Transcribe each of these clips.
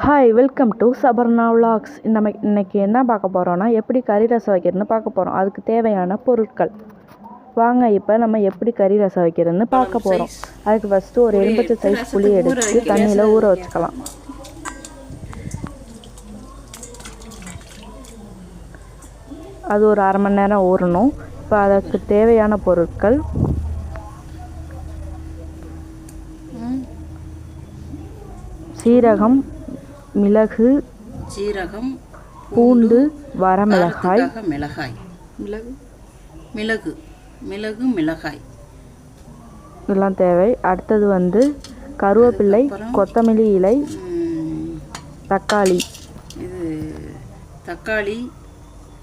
Hi welcome to Saparna vlogs. நம்ம இன்னைக்கு என்ன பார்க்க போகிறோன்னா எப்படி கறி ரசம் வைக்கிறதுன்னு பார்க்க போகிறோம் அதுக்கு தேவையான பொருட்கள். வாங்க இப்போ நம்ம எப்படி கறி ரசம் வைக்கிறதுன்னு பார்க்க போகிறோம் அதுக்கு ஃபஸ்ட்டு ஒரு எலும்பச்சை சைஸ் புளி எடுத்து தண்ணியில் ஊற வச்சுக்கலாம். அது ஒரு அரை மணி நேரம் ஊறணும். இப்போ அதுக்கு தேவையான பொருட்கள். சீரகம் மிளகு சீரகம் பூண்டு வரமிளகாய். மிளகாய். மிளகு? மிளகு. மிளகு மிளகாய். இதெல்லாம் தேவை. அடுத்தது வந்து கருவேப்பிள்ளை கொத்தமல்லி இலை தக்காளி. இது தக்காளி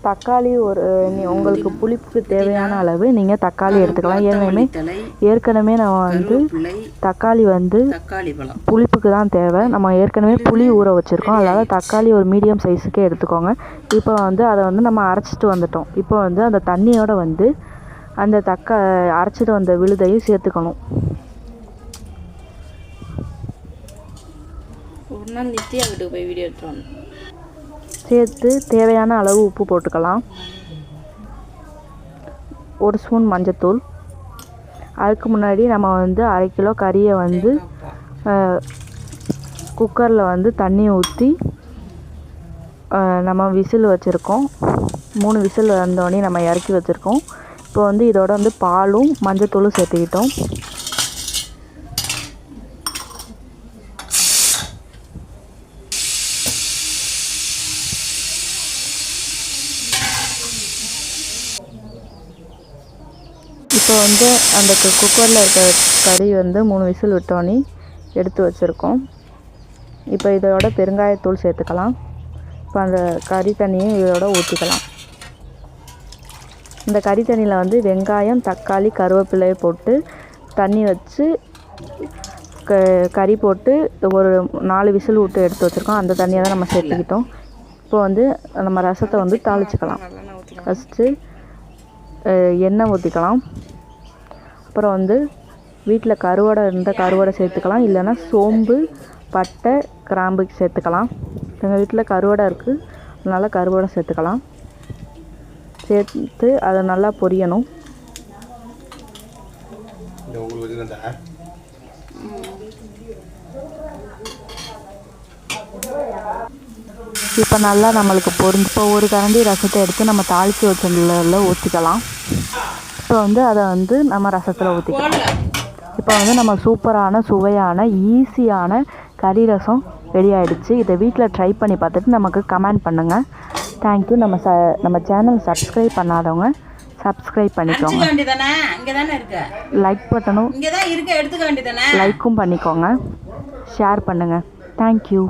தக்காளி ஒரு நீ உங்களுக்கு புளிப்புக்கு தேவையான அளவு நீங்கள் தக்காளி எடுத்துக்கலாம். ஏற்கனவே ஏற்கனவே நம்ம வந்து தக்காளி வந்து புளிப்புக்கு தான் தேவை. நம்ம ஏற்கனவே புளி ஊற வச்சுருக்கோம். அதனால் தக்காளி ஒரு மீடியம் சைஸுக்கே எடுத்துக்கோங்க. இப்போ வந்து அதை வந்து நம்ம அரைச்சிட்டு வந்துட்டோம். இப்போ வந்து அந்த தண்ணியோட வந்து அந்த தக்கா அரைச்சிட்டு வந்த விழுதையும் சேர்த்துக்கணும். ஒரு நாள் நித்யா வீட்டுக்கு போய் வீடியோ எடுத்துட்டு சேர்த்து தேவையான அளவு உப்பு போட்டுக்கலாம். ஒரு ஸ்பூன் மஞ்சத்தூள். அதுக்கு முன்னாடி நம்ம வந்து அரை கிலோ கறியை வந்து குக்கரில் வந்து தண்ணி ஊற்றி நம்ம விசில் வச்சுருக்கோம். மூணு விசில் வந்தோடனே நம்ம இறக்கி வச்சுருக்கோம். இப்போ வந்து இதோட வந்து பாலும் மஞ்சத்தூளும் சேர்த்துக்கிட்டோம். இப்போ வந்து அந்த குக்கரில் இருக்க கறி வந்து மூணு விசில் விட்டோன்னே எடுத்து வச்சுருக்கோம். இப்போ இதோட பெருங்காயத்தூள் சேர்த்துக்கலாம். இப்போ அந்த கறி தண்ணியை இதோட ஊற்றிக்கலாம் இந்த கறி தண்ணியில் வந்து வெங்காயம் தக்காளி கருவேப்பிலையை போட்டு தண்ணி வச்சு க கறி போட்டு ஒரு நாலு விசில் விட்டு எடுத்து வச்சுருக்கோம். அந்த தண்ணியை தான் நம்ம சேர்த்துக்கிட்டோம். இப்போ வந்து நம்ம ரசத்தை வந்து தாளிச்சுக்கலாம். ஃபஸ்ட்டு எண்ணெய் ஊற்றிக்கலாம் அப்புறம் வந்து வீட்டில் கருவாடை இருந்தால் கருவாடை சேர்த்துக்கலாம். இல்லைன்னா சோம்பு பட்டை கிராம்பு சேர்த்துக்கலாம். எங்கள் வீட்டில் கருவாடை இருக்குது அதனால் கருவாடை சேர்த்துக்கலாம். சேர்த்து அதை நல்லா பொரியணும். இப்போ நல்லா நம்மளுக்கு பொரிஞ்சு இப்போ ஒரு கரண்டி ரசத்தை எடுத்து நம்ம தாளித்து வச்சதில் ஊற்றிக்கலாம் இப்போ வந்து அதை வந்து நம்ம ரசத்தில் ஊற்றிக்கலாம் இப்போ வந்து நம்ம சூப்பரான சுவையான ஈஸியான கறி ரசம் ரெடி ஆகிடுச்சு இதை வீட்டில் ட்ரை பண்ணி பார்த்துட்டு நமக்கு கமெண்ட் பண்ணுங்கள் தேங்க்யூ நம்ம ச நம்ம சேனல் சப்ஸ்கிரைப் பண்ணாதவங்க சப்ஸ்கிரைப் பண்ணிக்கோங்க. லைக் பட்டனும் லைக்கும் பண்ணிக்கோங்க. ஷேர் பண்ணுங்கள் தேங்க்யூ